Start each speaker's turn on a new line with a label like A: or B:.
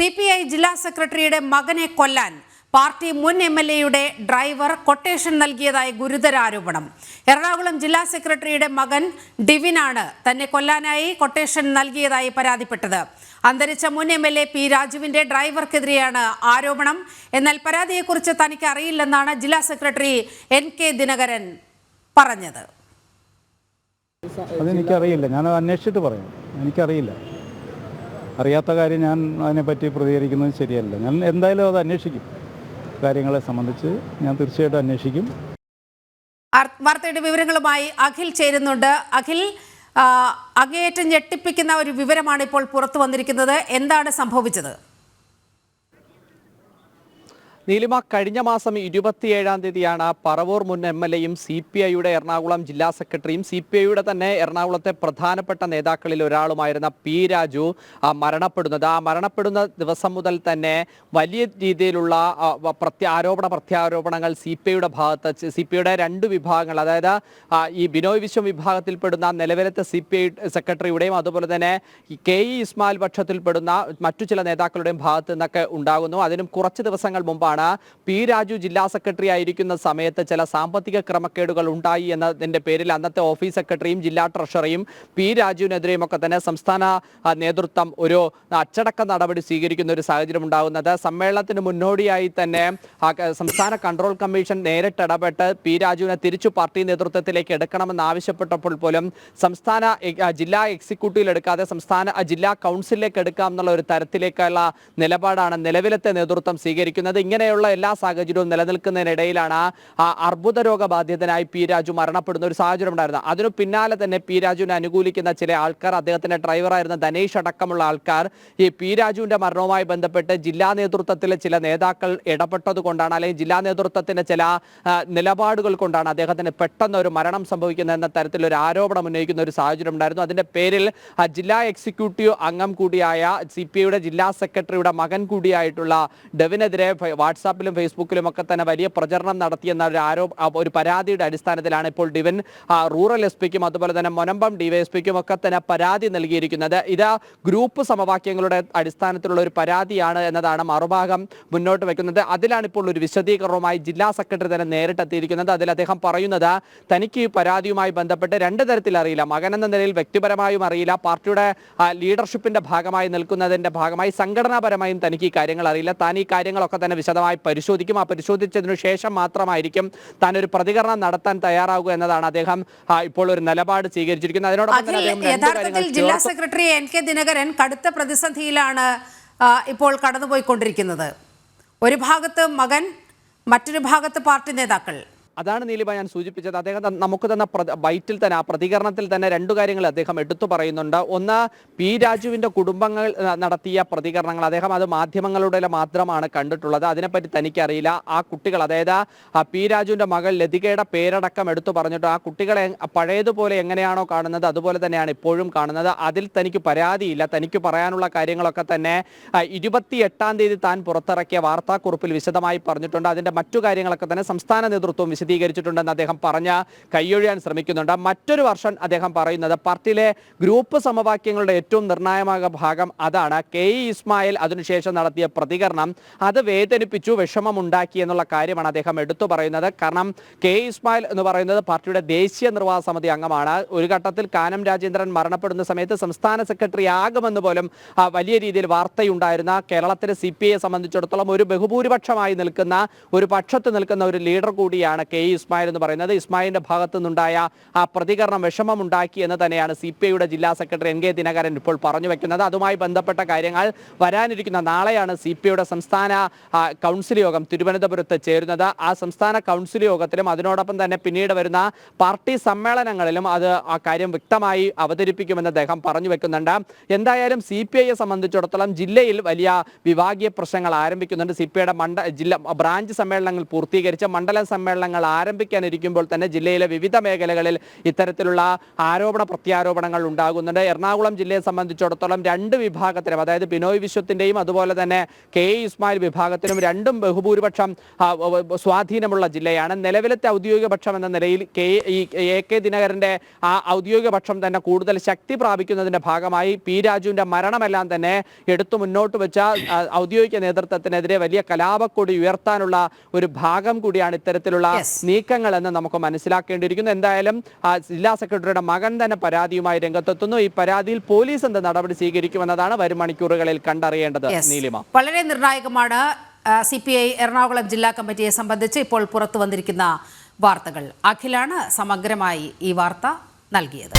A: C P I ജില്ലാ സെക്രട്ടറിയുടെ മകനെ കൊല്ലാൻ പാർട്ടി മുൻ എം എൽ എയുടെ ഡ്രൈവർ കൊട്ടേഷൻ നൽകിയതായി ഗുരുതര ആരോപണം. എറണാകുളം ജില്ലാ സെക്രട്ടറിയുടെ മകൻ ഡിവിനാണ് തന്നെ കൊല്ലാനായി കൊട്ടേഷൻ നൽകിയതായി പരാതിപ്പെട്ടത്. അന്തരിച്ച മുൻ എം എൽ എ പി രാജുവിന്റെ ഡ്രൈവർക്കെതിരെയാണ് ആരോപണം. എന്നാൽ പരാതിയെക്കുറിച്ച് തനിക്ക് അറിയില്ലെന്നാണ് ജില്ലാ സെക്രട്ടറി എൻ കെ ദിനകരൻ പറഞ്ഞത്.
B: അതെനിക്കറിയില്ല. ഞാൻ അന്വേഷിച്ചിട്ട് പറയാം. എനിക്കറിയില്ല. അറിയാത്ത കാര്യം ഞാൻ അതിനെപ്പറ്റി പ്രതികരിക്കുന്നത് ശരിയല്ല. ഞാൻ എന്തായാലും അത് അന്വേഷിക്കും. കാര്യങ്ങളെ സംബന്ധിച്ച് ഞാൻ തീർച്ചയായിട്ടും അന്വേഷിക്കും.
A: വാർത്തയുടെ വിവരങ്ങളുമായി അഖിൽ ചേരുന്നുണ്ട്. അഖിൽ അങ്ങേയറ്റം ഞെട്ടിപ്പിക്കുന്ന ഒരു വിവരമാണ് ഇപ്പോൾ പുറത്തു വന്നിരിക്കുന്നത്. എന്താണ് സംഭവിച്ചത്?
C: നീലിമ കഴിഞ്ഞ മാസം ഇരുപത്തിയേഴാം തീയതിയാണ് പറവൂർ മുൻ എം എൽ എയും സി പി ഐയുടെ എറണാകുളം ജില്ലാ സെക്രട്ടറിയും സി പി ഐയുടെ തന്നെ എറണാകുളത്തെ പ്രധാനപ്പെട്ട നേതാക്കളിൽ ഒരാളുമായിരുന്ന പി രാജു മരണപ്പെടുന്നത്. ആ മരണപ്പെടുന്ന ദിവസം മുതൽ തന്നെ വലിയ രീതിയിലുള്ള ആ, പ്രത്യ ആരോപണ പ്രത്യാരോപണങ്ങൾ സി പി ഐയുടെ ഭാഗത്ത് സി പി ഐയുടെ രണ്ട് വിഭാഗങ്ങൾ അതായത് ഈ ബിനോയ് വിശ്വം വിഭാഗത്തിൽപ്പെടുന്ന നിലവിലത്തെ സി പി ഐ സെക്രട്ടറിയുടെയും അതുപോലെ തന്നെ കെ ഇ ഇസ്മായിൽ പക്ഷത്തിൽപ്പെടുന്ന മറ്റു ചില നേതാക്കളുടെയും ഭാഗത്ത് നിന്നൊക്കെ ഉണ്ടാകുന്നു. അതിനും കുറച്ച് ദിവസങ്ങൾ മുമ്പാണ് പി രാജു ജില്ലാ സെക്രട്ടറി ആയിരിക്കുന്ന സമയത്ത് ചില സാമ്പത്തിക ക്രമക്കേടുകൾ ഉണ്ടായി എന്നതിന്റെ പേരിൽ അന്നത്തെ ഓഫീസ് സെക്രട്ടറിയും ജില്ലാ ട്രഷറിയും പി രാജുവിനെതിരെയും ഒക്കെ തന്നെ സംസ്ഥാന നേതൃത്വം ഒരു അച്ചടക്ക നടപടി സ്വീകരിക്കുന്ന ഒരു സാഹചര്യം ഉണ്ടാകുന്നത്. സമ്മേളനത്തിന് മുന്നോടിയായി തന്നെ സംസ്ഥാന കൺട്രോൾ കമ്മീഷൻ നേരിട്ട് ഇടപെട്ട് പി രാജുവിനെ തിരിച്ചു പാർട്ടി നേതൃത്വത്തിലേക്ക് എടുക്കണമെന്ന് ആവശ്യപ്പെട്ടപ്പോൾ പോലും സംസ്ഥാന ജില്ലാ എക്സിക്യൂട്ടീവിൽ എടുക്കാതെ സംസ്ഥാന ജില്ലാ കൗൺസിലിലേക്ക് എടുക്കാം എന്നുള്ള ഒരു തരത്തിലേക്കുള്ള നിലപാടാണ് നിലവിലത്തെ നേതൃത്വം സ്വീകരിക്കുന്നത്. ഇങ്ങനെയുള്ള എല്ലാ സാഹചര്യവും നിലനിൽക്കുന്നതിനിടയിലാണ് ആ അർബുദ രോഗബാധിതനായി പി രാജു മരണപ്പെടുന്ന ഒരു സാഹചര്യം ഉണ്ടായിരുന്നത്. അതിനു പിന്നാലെ തന്നെ പി രാജുവിനെ അനുകൂലിക്കുന്ന ചില ആൾക്കാർ അദ്ദേഹത്തിന്റെ ഡ്രൈവറായിരുന്ന ധനേഷ് അടക്കമുള്ള ആൾക്കാർ ഈ പി രാജുവിന്റെ മരണവുമായി ബന്ധപ്പെട്ട് ജില്ലാ നേതൃത്വത്തിലെ ചില നേതാക്കൾ ഇടപെട്ടത് കൊണ്ടാണ് അല്ലെങ്കിൽ ജില്ലാ നേതൃത്വത്തിന്റെ ചില നിലപാടുകൾ കൊണ്ടാണ് അദ്ദേഹത്തിന് പെട്ടെന്ന് ഒരു മരണം സംഭവിക്കുന്നത് എന്ന തരത്തിൽ ഒരു ആരോപണം ഉന്നയിക്കുന്ന ഒരു സാഹചര്യം ഉണ്ടായിരുന്നു. അതിന്റെ പേരിൽ ജില്ലാ എക്സിക്യൂട്ടീവ് അംഗം കൂടിയായ സി ജില്ലാ സെക്രട്ടറിയുടെ മകൻ കൂടിയായിട്ടുള്ള ഡെവിനെതിരെ വാട്സാപ്പിലും ഫേസ്ബുക്കിലും ഒക്കെ തന്നെ വലിയ പ്രചരണം നടത്തിയെന്ന ഒരു ആരോപ ഒരു പരാതിയുടെ അടിസ്ഥാനത്തിലാണ് ഇപ്പോൾ ഡിവൻ റൂറൽ എസ് പിക്കും അതുപോലെ തന്നെ മൊനമ്പം ഡിവൈഎസ്പിക്കും ഒക്കെ തന്നെ പരാതി നൽകിയിരിക്കുന്നത്. ഇത് ഗ്രൂപ്പ് സമവാക്യങ്ങളുടെ അടിസ്ഥാനത്തിലുള്ള ഒരു പരാതിയാണ് എന്നതാണ് മറുഭാഗം മുന്നോട്ട് വയ്ക്കുന്നത് അതിലാണ് ഇപ്പോൾ ഒരു വിശദീകരണവുമായി ജില്ലാ സെക്രട്ടറി തന്നെ നേരിട്ടെത്തിയിരിക്കുന്നത് അതിൽ അദ്ദേഹം പറയുന്നത് തനിക്ക് ഈ പരാതിയുമായി ബന്ധപ്പെട്ട് രണ്ട് തരത്തിൽ അറിയില്ല. മകൻ എന്ന നിലയിൽ വ്യക്തിപരമായും അറിയില്ല. പാർട്ടിയുടെ ലീഡർഷിപ്പിന്റെ ഭാഗമായി നിൽക്കുന്നതിന്റെ ഭാഗമായി സംഘടനാപരമായും തനിക്ക് ഈ കാര്യങ്ങൾ അറിയില്ല. താൻ ഈ കാര്യങ്ങളൊക്കെ തന്നെ വിശദമായി പരിശോധിക്കും. ആ പരിശോധിച്ചതിനു ശേഷം മാത്രമായിരിക്കും താൻ ഒരു പ്രതികരണം നടത്താൻ തയ്യാറാവുക എന്നതാണ് അദ്ദേഹം ഇപ്പോൾ ഒരു നിലപാട് സ്വീകരിച്ചിരിക്കുന്നത്. അതിനോടൊപ്പം
A: യഥാർത്ഥത്തിൽ ജില്ലാ സെക്രട്ടറി എൻ കെ ദിനകരൻ കടുത്ത പ്രതിസന്ധിയിലാണ് ഇപ്പോൾ കടന്നുപോയിക്കൊണ്ടിരിക്കുന്നത്. ഒരു ഭാഗത്ത് മകൻ മറ്റൊരു ഭാഗത്ത് പാർട്ടി നേതാക്കൾ.
C: അതാണ് നീലിബ ഞാൻ സൂചിപ്പിച്ചത്. അദ്ദേഹം നമുക്ക് തന്ന ബൈറ്റിൽ തന്നെ ആ പ്രതികരണത്തിൽ തന്നെ രണ്ടു കാര്യങ്ങൾ അദ്ദേഹം എടുത്തു പറയുന്നുണ്ട്. ഒന്ന് പി രാജുവിന്റെ കുടുംബങ്ങൾ നടത്തിയ പ്രതികരണങ്ങൾ. അദ്ദേഹം അത് മാധ്യമങ്ങളുടെ മാത്രമാണ് കണ്ടിട്ടുള്ളത്. അതിനെപ്പറ്റി തനിക്കറിയില്ല. ആ കുട്ടികൾ അതായത് പി രാജുവിന്റെ മകൾ ലതികയുടെ പേരടക്കം എടുത്തു പറഞ്ഞിട്ട് ആ കുട്ടികളെ പഴയതുപോലെ എങ്ങനെയാണോ കാണുന്നത് അതുപോലെ തന്നെയാണ് ഇപ്പോഴും കാണുന്നത്. അതിൽ തനിക്ക് പരാതിയില്ല. തനിക്ക് പറയാനുള്ള കാര്യങ്ങളൊക്കെ തന്നെ ഇരുപത്തി എട്ടാം തീയതി താൻ പുറത്തിറക്കിയ വാർത്താക്കുറിപ്പിൽ വിശദമായി പറഞ്ഞിട്ടുണ്ട്. അതിന്റെ മറ്റു കാര്യങ്ങളൊക്കെ തന്നെ സംസ്ഥാന നേതൃത്വം വിശദീകരിച്ചിട്ടുണ്ടെന്ന് അദ്ദേഹം പറഞ്ഞ കൈയൊഴിയാൻ ശ്രമിക്കുന്നുണ്ട്. മറ്റൊരു വർഷം അദ്ദേഹം പറയുന്നത് പാർട്ടിയിലെ ഗ്രൂപ്പ് സമവാക്യങ്ങളുടെ ഏറ്റവും നിർണായക ഭാഗം അതാണ്. കെ ഇസ്മായിൽ അതിനുശേഷം നടത്തിയ പ്രതികരണം അത് വേദനിപ്പിച്ചു വിഷമമുണ്ടാക്കി എന്നുള്ള കാര്യമാണ് അദ്ദേഹം എടുത്തു പറയുന്നത്. കാരണം കെ ഇസ്മായിൽ എന്ന് പറയുന്നത് പാർട്ടിയുടെ ദേശീയ നിർവാഹ സമിതി അംഗമാണ്. ഒരു ഘട്ടത്തിൽ കാനം രാജേന്ദ്രൻ മരണപ്പെടുന്ന സമയത്ത് സംസ്ഥാന സെക്രട്ടറി ആകുമെന്ന് പോലും വലിയ രീതിയിൽ വാർത്തയുണ്ടായിരുന്ന കേരളത്തിലെ സി പി ഐയെ സംബന്ധിച്ചിടത്തോളം ഒരു ബഹുഭൂരിപക്ഷമായി നിൽക്കുന്ന ഒരു പക്ഷത്ത് നിൽക്കുന്ന ഒരു ലീഡർ കൂടിയാണ് കെ ഇ ഇസ്മായിൽ എന്ന് പറയുന്നത്. ഇസ്മായിലിന്റെ ഭാഗത്തു നിന്നുണ്ടായ ആ പ്രതികരണം വിഷമമുണ്ടാക്കി എന്ന് തന്നെയാണ് സി പി ഐയുടെ ജില്ലാ സെക്രട്ടറി എൻ കെ ദിനകരൻ ഇപ്പോൾ പറഞ്ഞു വെക്കുന്നത്. അതുമായി ബന്ധപ്പെട്ട കാര്യങ്ങൾ വരാനിരിക്കുന്ന നാളെയാണ് സി പി ഐയുടെ സംസ്ഥാന കൗൺസിൽ യോഗം തിരുവനന്തപുരത്ത് ചേരുന്നത്. ആ സംസ്ഥാന കൗൺസിൽ യോഗത്തിലും അതിനോടൊപ്പം തന്നെ പിന്നീട് വരുന്ന പാർട്ടി സമ്മേളനങ്ങളിലും അത് ആ കാര്യം വ്യക്തമായി അവതരിപ്പിക്കുമെന്ന് അദ്ദേഹം പറഞ്ഞു വെക്കുന്നുണ്ട്. എന്തായാലും സി പി ഐയെ സംബന്ധിച്ചിടത്തോളം ജില്ലയിൽ വലിയ വിഭാഗീയ പ്രശ്നങ്ങൾ ആരംഭിക്കുന്നുണ്ട്. സി പി ഐയുടെ മണ്ഡ ജില്ല ബ്രാഞ്ച് സമ്മേളനങ്ങൾ പൂർത്തീകരിച്ച് മണ്ഡലം സമ്മേളനങ്ങൾ ആരംഭിക്കാനിരിക്കുമ്പോൾ തന്നെ ജില്ലയിലെ വിവിധ മേഖലകളിൽ ഇത്തരത്തിലുള്ള ആരോപണ പ്രത്യാരോപണങ്ങൾ ഉണ്ടാകുന്നുണ്ട് എറണാകുളം ജില്ലയെ സംബന്ധിച്ചിടത്തോളം രണ്ട് വിഭാഗത്തിനും അതായത് ബിനോയ് വിശ്വത്തിന്റെയും അതുപോലെ തന്നെ കെ ഇസ്മായിൽ വിഭാഗത്തിനും രണ്ടും ബഹുഭൂരിപക്ഷം സ്വാധീനമുള്ള ജില്ലയാണ് നിലവിലത്തെ ഔദ്യോഗിക പക്ഷം എന്ന നിലയിൽ കെ ഈ എ കെ ദിനകരന്റെ ആ ഔദ്യോഗിക പക്ഷം തന്നെ കൂടുതൽ ശക്തി പ്രാപിക്കുന്നതിന്റെ ഭാഗമായി പി രാജുവിന്റെ മരണമെല്ലാം തന്നെ എടുത്തു മുന്നോട്ട് വെച്ച ഔദ്യോഗിക നേതൃത്വത്തിനെതിരെ വലിയ കലാപക്കൊടി ഉയർത്താനുള്ള ഒരു ഭാഗം കൂടിയാണ് ഇത്തരത്തിലുള്ള. നീക്കങ്ങൾ എന്ന് നമുക്ക് മനസ്സിലാക്കേണ്ടിയിരിക്കുന്നു. എന്തായാലും ആ, ജില്ലാ സെക്രട്ടറിയുടെ മകൻ തന്നെ പരാതിയുമായി രംഗത്തെത്തുന്നു. ഈ പരാതിയിൽ പോലീസ് എന്ത് നടപടി സ്വീകരിക്കുമെന്നതാണ് വരും മണിക്കൂറുകളിൽ കണ്ടറിയേണ്ടത് നീലിമ.
A: വളരെ നിർണായകമാണ് സി പി ഐ എറണാകുളം ജില്ലാ കമ്മിറ്റിയെ സംബന്ധിച്ച് ഇപ്പോൾ പുറത്തു വന്നിരിക്കുന്ന വാർത്തകൾ. അഖിലാണ് സമഗ്രമായി ഈ വാർത്ത നൽകിയത്.